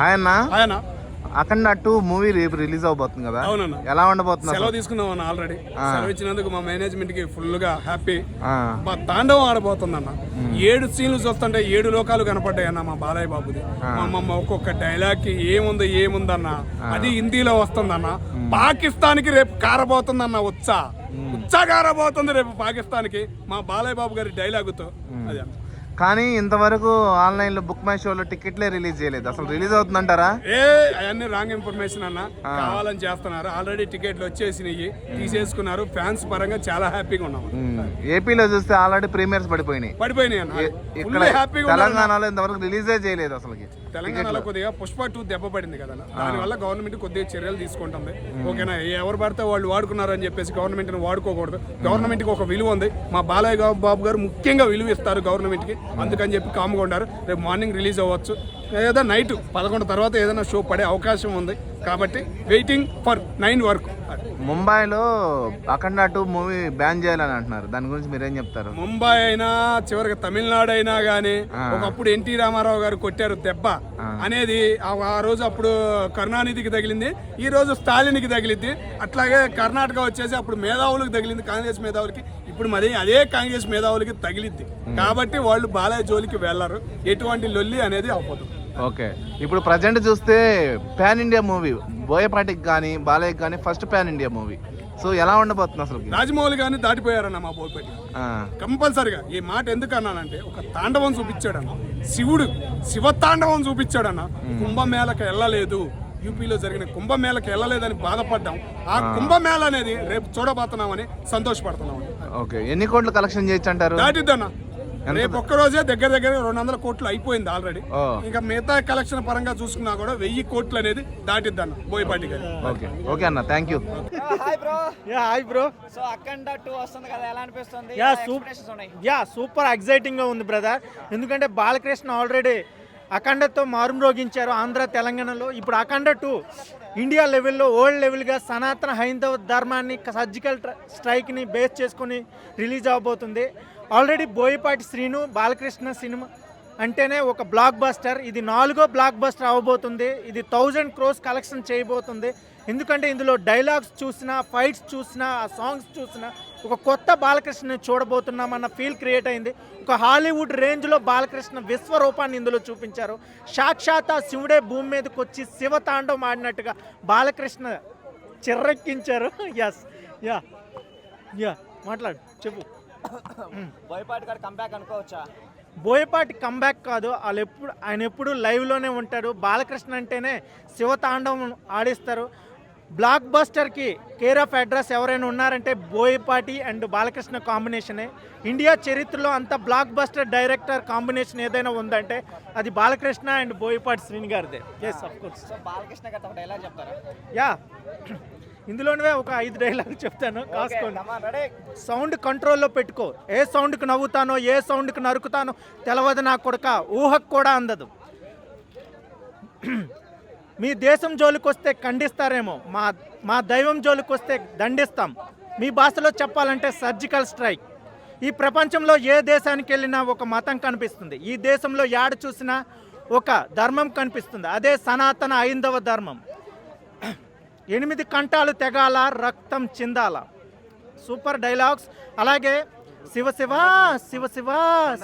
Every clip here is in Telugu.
హాయ్ అన్న. ఆయన అఖండ టూ మూవీ రేపు రిలీజ్ అవబోతుంది కదా? అవునన్న. ఎలా ఉండబోతుంది సెలవు? తీసుకున్నాం అన్న ఆల్రెడీ. సెలవు ఇచ్చినందుకు మా మేనేజ్మెంట్కి ఫుల్గా హ్యాపీ మా తాండవం ఆడబోతుందన్న. ఏడు సీన్లు చూస్తుంటే ఏడు లోకాలు కనపడ్డాయి అన్న మా బాలయ్య బాబుది. మా అమ్మమ్మ ఒక్కొక్క డైలాగ్కి ఏముంది ఏముందన్న. అది హిందీలో వస్తుందన్న. పాకిస్తాన్కి రేపు కారబోతుందన్న ఉత్సా ఉత్సా కారబోతుంది రేపు పాకిస్తాన్కి మా బాలయ్య బాబు గారి డైలాగుతో. అది అన్న. కానీ ఇంతవరకు ఆన్లైన్లో బుక్ మై షోలో టికెట్లే రిలీజ్ చేయలేదు. అసలు రిలీజ్ అవుతుందంటారా? ఏ అవన్నీ రాంగ్ ఇన్ఫర్మేషన్ అన్న. కావాలని చేస్తున్నారు. ఆల్రెడీ టికెట్లు వచ్చేసినాయి. తీసేసుకున్నారు. ఫ్యాన్స్ పరంగా చాలా హ్యాపీగా ఉన్నాం ఉమ్, ఏపీలో చూస్తే ఆల్రెడీ ప్రీమియర్స్ పడిపోయినాయి. పడిపోయినాయి అన్న. ఇక్కడ హ్యాపీగా తెలంగాణలో ఇంతవరకు రిలీజే చేయలేదు అసలుకి. తెలంగాణలో కొద్దిగా పుష్ప టూ దెబ్బ పడింది కదా దానివల్ల గవర్నమెంట్ కొద్దిగా చర్యలు తీసుకుంటుంది. ఓకేనా? ఎవరు పడితే వాళ్ళు వాడుకున్నారని చెప్పేసి గవర్నమెంట్ వాడుకోకూడదు. గవర్నమెంట్కి ఒక విలువ ఉంది. మా బాలయ్య బాబు గారు ముఖ్యంగా విలువ ఇస్తారు గవర్నమెంట్కి అందుకని చెప్పి కామ్గా ఉండారు. రేపు మార్నింగ్ రిలీజ్ అవ్వచ్చు. లేదా నైట్ పదకొండు తర్వాత ఏదైనా షో పడే అవకాశం ఉంది. కాబట్టి వెయిటింగ్ ఫర్ నైన్ వరకు. ముంబైలో అఖండ టూ మూవీ బ్యాన్ చేయాలని అంటున్నారు. దాని గురించి మీరేం చెప్తారు? ముంబై అయినా చివరికి తమిళనాడు అయినా గానీ ఒకప్పుడు ఎన్టీ రామారావు గారు కొట్టారు దెబ్బ. అనేది ఆ- ఆ రోజు అప్పుడు కరుణానిధికి తగిలింది. ఈ రోజు స్టాలిన్కి తగిలింది అట్లాగే కర్ణాటక వచ్చేసి అప్పుడు మేధావులకు తగిలింది కాంగ్రెస్ మేధావులకి. ఇప్పుడు మరి అదే కాంగ్రెస్ మేధావులకి తగిలిద్ది. కాబట్టి వాళ్ళు బాలయ్య జోలికి వెళ్ళరు. ఎటువంటి లొల్లి అనేది అవ్వదు. ఓకే. ఇప్పుడు ప్రజెంట్ చూస్తే పాన్ ఇండియా మూవీ బోయపాటికి కానీ బాలయ్యకి కానీ first pan India movie. So ఎలా ఉండబోతుంది అసలు? రాజమౌళి గారిని దాటిపోయారన్న మా బోల్పేట కంపల్సరిగా ఈ మాట ఎందుకు అన్నానంటే ఒక తాండవం చూపించాడన్న. శివుడు శివ తాండవం చూపించాడన్న. కుంభమేళకి వెళ్ళలేదు. యూపీలో జరిగిన కుంభమేళకి వెళ్ళలేదని బాధపడ్డాం. ఆ కుంభమేళ అనేది రేపు చూడబోతున్నామని సంతోషపడుతున్నామని ఓకే. ఎన్ని కోట్లు కలెక్షన్ చేయొచ్చు అంటారు? దాటిద్దన్న. రేపు ఒక్క రోజే దగ్గర దగ్గర రెండు వందల కోట్లు అయిపోయింది ఆల్రెడీ ఇంకా మిగతా కలెక్షన్ పరంగా చూసుకున్నా కూడా వెయ్యి కోట్లు అనేది దాటిద్దన్న బోయపాటి గారి. ఓకే. ఓకే అన్న. Thank you hi bro yeah hi bro so Akhanda two వస్తుంది కదా ఎలా అనిపిస్తుంది? యా ఎలా సూప్ expectations ఉన్నాయి. యా సూపర్ ఎగ్జైటింగ్గా ఉంది బ్రదర్ ఎందుకంటే బాలకృష్ణ ఆల్రెడీ అఖండతో మారుమ్రోగించారు ఆంధ్ర తెలంగాణలో. ఇప్పుడు అఖండ టూ ఇండియా లెవెల్లో వరల్డ్ లెవెల్గా సనాతన హైందవ ధర్మాన్ని సర్జికల్ స్ట్రైక్ని బేస్ చేసుకొని రిలీజ్ అవబోతుంది ఆల్రెడీ బోయపాటి శ్రీను బాలకృష్ణ సినిమా అంటేనే ఒక బ్లాక్ బస్టర్ ఇది నాలుగో బ్లాక్ బస్టర్ అవ్వబోతుంది ఇది థౌజండ్ క్రోస్ కలెక్షన్ చేయబోతుంది. ఎందుకంటే ఇందులో డైలాగ్స్ చూసినా ఫైట్స్ చూసినా ఆ సాంగ్స్ చూసినా ఒక కొత్త బాలకృష్ణని చూడబోతున్నామన్న ఫీల్ క్రియేట్ అయింది. ఒక హాలీవుడ్ రేంజ్లో బాలకృష్ణ విశ్వరూపాన్ని ఇందులో చూపించారు. సాక్షాత్ శివుడే భూమి మీదకి వచ్చి శివతాండవం ఆడినట్టుగా బాలకృష్ణ చిర్రెక్కించారు. ఎస్ యా యా మాట్లాడు. చెప్పు. బోయపాటి గారు కంబ్యాక్ అనుకోవచ్చా? బోయపాటి కంబ్యాక్ కాదు వాళ్ళు ఎప్పుడు ఆయన ఎప్పుడు లైవ్లోనే ఉంటాడు. బాలకృష్ణ అంటేనే శివతాండవం ఆడిస్తారు. బ్లాక్ బస్టర్కి కేర్ ఆఫ్ అడ్రస్ ఎవరైనా ఉన్నారంటే బోయపాటి అండ్ బాలకృష్ణ కాంబినేషనే ఇండియా చరిత్రలో అంత బ్లాక్ బస్టర్ డైరెక్టర్ కాంబినేషన్ ఏదైనా ఉందంటే అది బాలకృష్ణ అండ్ బోయపాటి శ్రీని గారిదే. ఎస్ అఫ్ కోర్స్ బాలకృష్ణ గారు యా ఇందులోనే ఒక ఐదు డైలాగ్ చెప్తాను. కాసుకోండి సౌండ్ కంట్రోల్లో పెట్టుకో. ఏ సౌండ్కి నవ్వుతానో ఏ సౌండ్కి నరుకుతానో తెలవదు నా కొడక. ఊహకు కూడా అందదు. మీ దేశం జోలికి వస్తే ఖండిస్తారేమో. మా మా దైవం జోలికి వస్తే దండిస్తాం. మీ భాషలో చెప్పాలంటే సర్జికల్ స్ట్రైక్. ఈ ప్రపంచంలో ఏ దేశానికి వెళ్ళినా ఒక మతం కనిపిస్తుంది. ఈ దేశంలో యాడ చూసినా ఒక ధర్మం కనిపిస్తుంది. అదే సనాతన ఐందవ ధర్మం. ఎనిమిది కంటాలు తెగాల రక్తం చిందాల. Super dialogues. అలాగే శివ శివ శివ శివ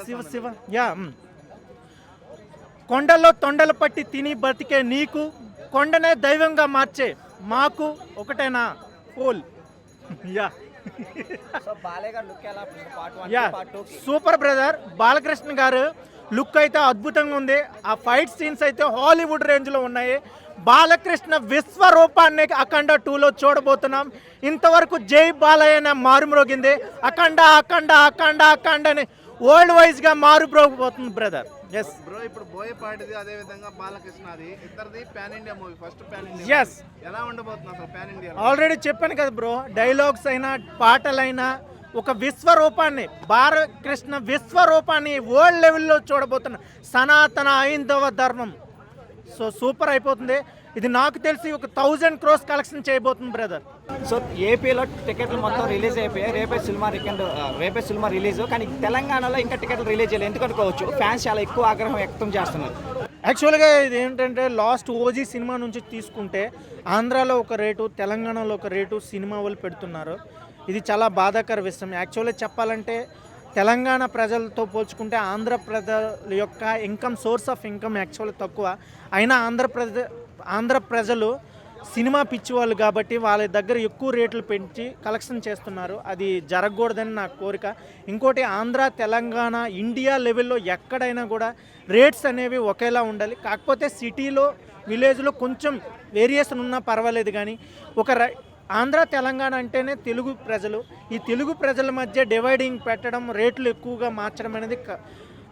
శివ శివ. యా. కొండల్లో తొండలు పట్టి తిని బతికే నీకు కొండనే దైవంగా మార్చే మాకు ఒకటేనా? Pole. Yeah. Yeah. Super brother. Balakrishna garu look అయితే అద్భుతంగా ఉంది. ఆ ఫైట్ సీన్స్ అయితే హాలీవుడ్ రేంజ్లో ఉన్నాయి. బాలకృష్ణ విశ్వరూపాన్ని అఖండ టూలో చూడబోతున్నాం. ఇంతవరకు జై బాలయ్య మారుమ్రోగింది అఖండ అఖండ అఖండ అఖండ అని వరల్డ్ వైజ్గా మారుమ్రోగిపోతుంది బ్రదర్ ఎస్ బ్రో ఇప్పుడు బోయపాటిది అదే విధంగా బాలకృష్ణది. ఇద్దరిది pan India movie first pan India yes ఎలా ఉండబోతుంది అసలు పాన్ ఇండియా ఆల్రెడీ చెప్పాను కదా బ్రో డైలాగ్స్ అయినా పాటలైనా ఒక విశ్వరూపాన్ని బాలకృష్ణ విశ్వరూపాన్ని వరల్డ్ లెవెల్లో చూడబోతున్న సనాతన ఐందవ ధర్మం. సో సూపర్ అయిపోతుంది. ఇది నాకు తెలిసి ఒక థౌజండ్ క్రోస్ కలెక్షన్ చేయబోతుంది బ్రదర్ సో ఏపీలో టికెట్లు మొత్తం రిలీజ్ అయిపోయాయి. రేపే సినిమా రికెండ్ రేపే సినిమా రిలీజ్. కానీ తెలంగాణలో ఇంకా టికెట్లు రిలీజ్ చేయలేదు. ఎందుకు అనుకోవచ్చు? ఫ్యాన్స్ చాలా ఎక్కువ ఆగ్రహం వ్యక్తం చేస్తున్నారు. యాక్చువల్గా ఇది ఏంటంటే లాస్ట్ ఓజీ సినిమా నుంచి తీసుకుంటే ఆంధ్రాలో ఒక రేటు తెలంగాణలో ఒక రేటు సినిమా వాళ్ళు పెడుతున్నారు. ఇది చాలా బాధాకర విషయం. యాక్చువల్గా చెప్పాలంటే తెలంగాణ ప్రజలతో పోల్చుకుంటే ఆంధ్రప్రజల యొక్క income source of income actual తక్కువ. అయినా ఆంధ్రప్రదేశ్ ఆంధ్ర ప్రజలు సినిమా పిచ్చి వాళ్ళు కాబట్టి వాళ్ళ దగ్గర ఎక్కువ రేట్లు పెంచి కలెక్షన్ చేస్తున్నారు. అది జరగకూడదని నా కోరిక. ఇంకోటి ఆంధ్ర తెలంగాణ ఇండియా లెవెల్లో ఎక్కడైనా కూడా రేట్స్ అనేవి ఒకేలా ఉండాలి. కాకపోతే సిటీలో విలేజ్లో కొంచెం వేరియేషన్ ఉన్నా పర్వాలేదు కానీ ఒక ఆంధ్ర తెలంగాణ అంటేనే తెలుగు ప్రజలు. ఈ తెలుగు ప్రజల మధ్య డివైడింగ్ పెట్టడం రేట్లు ఎక్కువగా మార్చడం అనేది క-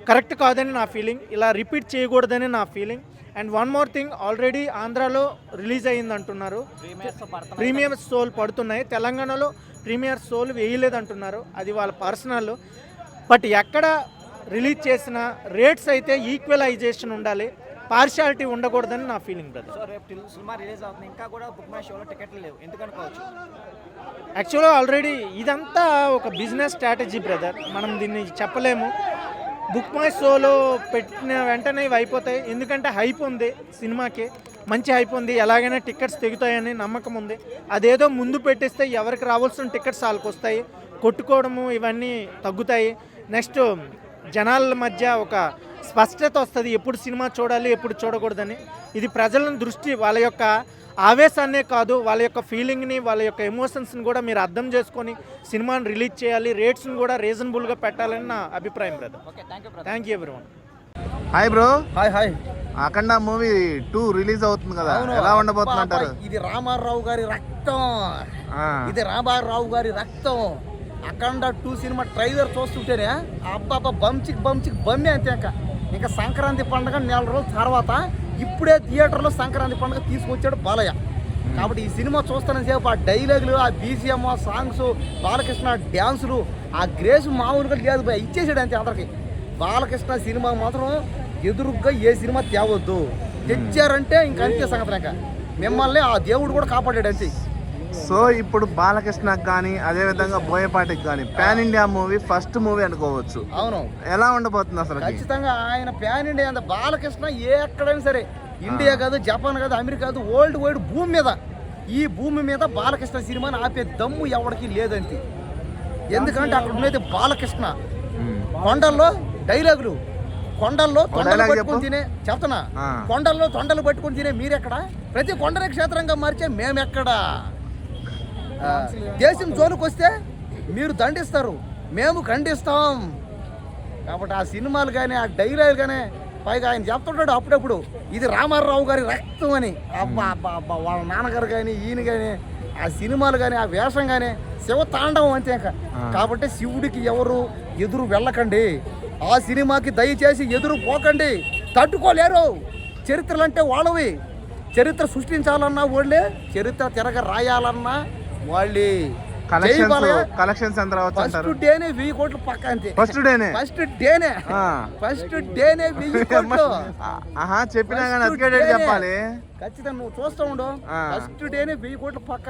కరెక్ట్ కాదని నా ఫీలింగ్. ఇలా రిపీట్ చేయకూడదని నా feeling. And one more thing already ఆంధ్రాలో రిలీజ్ అయ్యింది అంటున్నారు. ప్రీమియర్స్ ప్రీమియం సోల్ పడుతున్నాయి. తెలంగాణలో ప్రీమియర్ సోల్ వేయలేదు అంటున్నారు అది వాళ్ళ పర్సనల్. బట్ ఎక్కడ రిలీజ్ చేసిన రేట్స్ అయితే ఈక్వలైజేషన్ ఉండాలి. పార్షాలిటీ ఉండకూడదని నా ఫీలింగ్ బ్రదర్ సినిమా రిలీజ్ అవుతుంది. ఇంకా కూడా బుక్ మై షోలో టికెట్లు లేవు. యాక్చువల్గా ఆల్రెడీ ఇదంతా ఒక బిజినెస్ స్ట్రాటజీ బ్రదర్ మనం దీన్ని చెప్పలేము. బుక్ మై షోలో పెట్టిన వెంటనే ఇవి అయిపోతాయి. ఎందుకంటే హైప్ ఉంది సినిమాకి. మంచి హైప్ ఉంది. ఎలాగైనా టికెట్స్ తెగుతాయని నమ్మకం ఉంది. అదేదో ముందు పెట్టిస్తే ఎవరికి రావాల్సిన టికెట్స్ వాళ్ళకి వస్తాయి. కొట్టుకోవడము ఇవన్నీ తగ్గుతాయి. నెక్స్ట్ జనాల మధ్య ఒక స్పష్టత వస్తుంది. ఎప్పుడు సినిమా చూడాలి ఎప్పుడు చూడకూడదని. ఇది ప్రజల దృష్టి వాళ్ళ యొక్క ఆవేశాన్నే కాదు వాళ్ళ యొక్క ఫీలింగ్ని వాళ్ళ యొక్క ఎమోషన్స్ని కూడా మీరు అర్థం చేసుకొని సినిమాని రిలీజ్ చేయాలి. రేట్స్ని కూడా రీజనబుల్గా పెట్టాలని నా అభిప్రాయం brother. Okay thank you everyone. Hi bro hi hi Akhanda movie two release అవుతుంది కదా. ఎలా ఉండబోతుంది అంటారు? ఇది రామారావు గారి రక్తం. ఇది రామారావు గారి రక్తం. అఖండ టూ సినిమా ట్రైలర్ చూస్తుంటేనే అబ్బాబా బంచిక్ బంచిక్ బమ్మే అంతే ఇంకా. ఇంకా సంక్రాంతి పండుగ నెల రోజుల తర్వాత ఇప్పుడే థియేటర్లో సంక్రాంతి పండుగ తీసుకొచ్చాడు బాలయ్య. కాబట్టి ఈ సినిమా చూస్తున్న సేపు ఆ డైలాగులు ఆ బీజిఎం ఆ సాంగ్స్ బాలకృష్ణ డ్యాన్సులు ఆ గ్రేస్ మామూలుగా లేదు భయ్యా, ఇచ్చేసాడు అంతే అందరికి. బాలకృష్ణ సినిమా మాత్రం ఎదురుగ్గా ఏ సినిమా తేవద్దు. తెచ్చారంటే ఇంక అంతే సంగతి ఇంకా మిమ్మల్ని ఆ దేవుడు కూడా కాపాడాడు అంతే. సో ఇప్పుడు బాలకృష్ణకి కానీ అదే విధంగా బోయపాటికి కానీ pan India movie first movie అనుకోవచ్చు. అవును. ఎలా ఉండబోతుంది అసలు ఖచ్చితంగా ఆయన ప్యాన్ ఇండియా అంత బాలకృష్ణ ఏ ఎక్కడైనా సరే ఇండియా కాదు జపాన్ కాదు అమెరికా కాదు వరల్డ్ వైడ్ భూమి మీద ఈ భూమి మీద బాలకృష్ణ సినిమాని ఆపే దమ్ము ఎవరికి లేదంతే ఎందుకంటే అక్కడ ఉన్నది బాలకృష్ణ. కొండల్లో డైలాగులు కొండల్లో తొండలు పట్టుకొని. తినే చెప్తున్నా. కొండల్లో తొండలు పట్టుకొని తినే మీరెక్కడ? ప్రతి కొండనే క్షేత్రంగా మార్చే మేమెక్కడ? దేశం జోలికి వస్తే మీరు దండిస్తారు. మేము ఖండిస్తాం. కాబట్టి ఆ సినిమాలు కానీ ఆ డైలాగ్ కానీ పైగా ఆయన చెప్తుంటాడు అప్పుడప్పుడు. ఇది రామారావు గారి రక్తం అని. అబ్బా అబ్బా అబ్బా వాళ్ళ నాన్నగారు కానీ ఈయన కానీ ఆ సినిమాలు కానీ ఆ వేషం కానీ శివ తాండవం అంతే కాబట్టి శివుడికి ఎవరు ఎదురు వెళ్ళకండి. ఆ సినిమాకి దయచేసి ఎదురు పోకండి. తట్టుకోలేరు. చరిత్రలు అంటే వాళ్ళవి. చరిత్ర సృష్టించాలన్నా వాళ్ళే చరిత్ర తిరగ రాయాలన్నా వాళ్ళే కలెక్షన్స్. కలెక్షన్స్ ఎంత రావచ్చు ఫస్ట్ డేనే వెయ్యి కోట్లు పక్క అంతే. ఫస్ట్ డేనే ఫస్ట్ డేనే ఆ. ఫస్ట్ డేనే వెయ్యి కోట్లు. ఆహా చెప్పినా కానీ First అతికే డేట్ day నే. చెప్పాలి. ఖచ్చితంగా నువ్వు చూస్తూ ఉండు. ఆ. ఫస్ట్ డేనే వెయ్యి కోట్లు పక్క.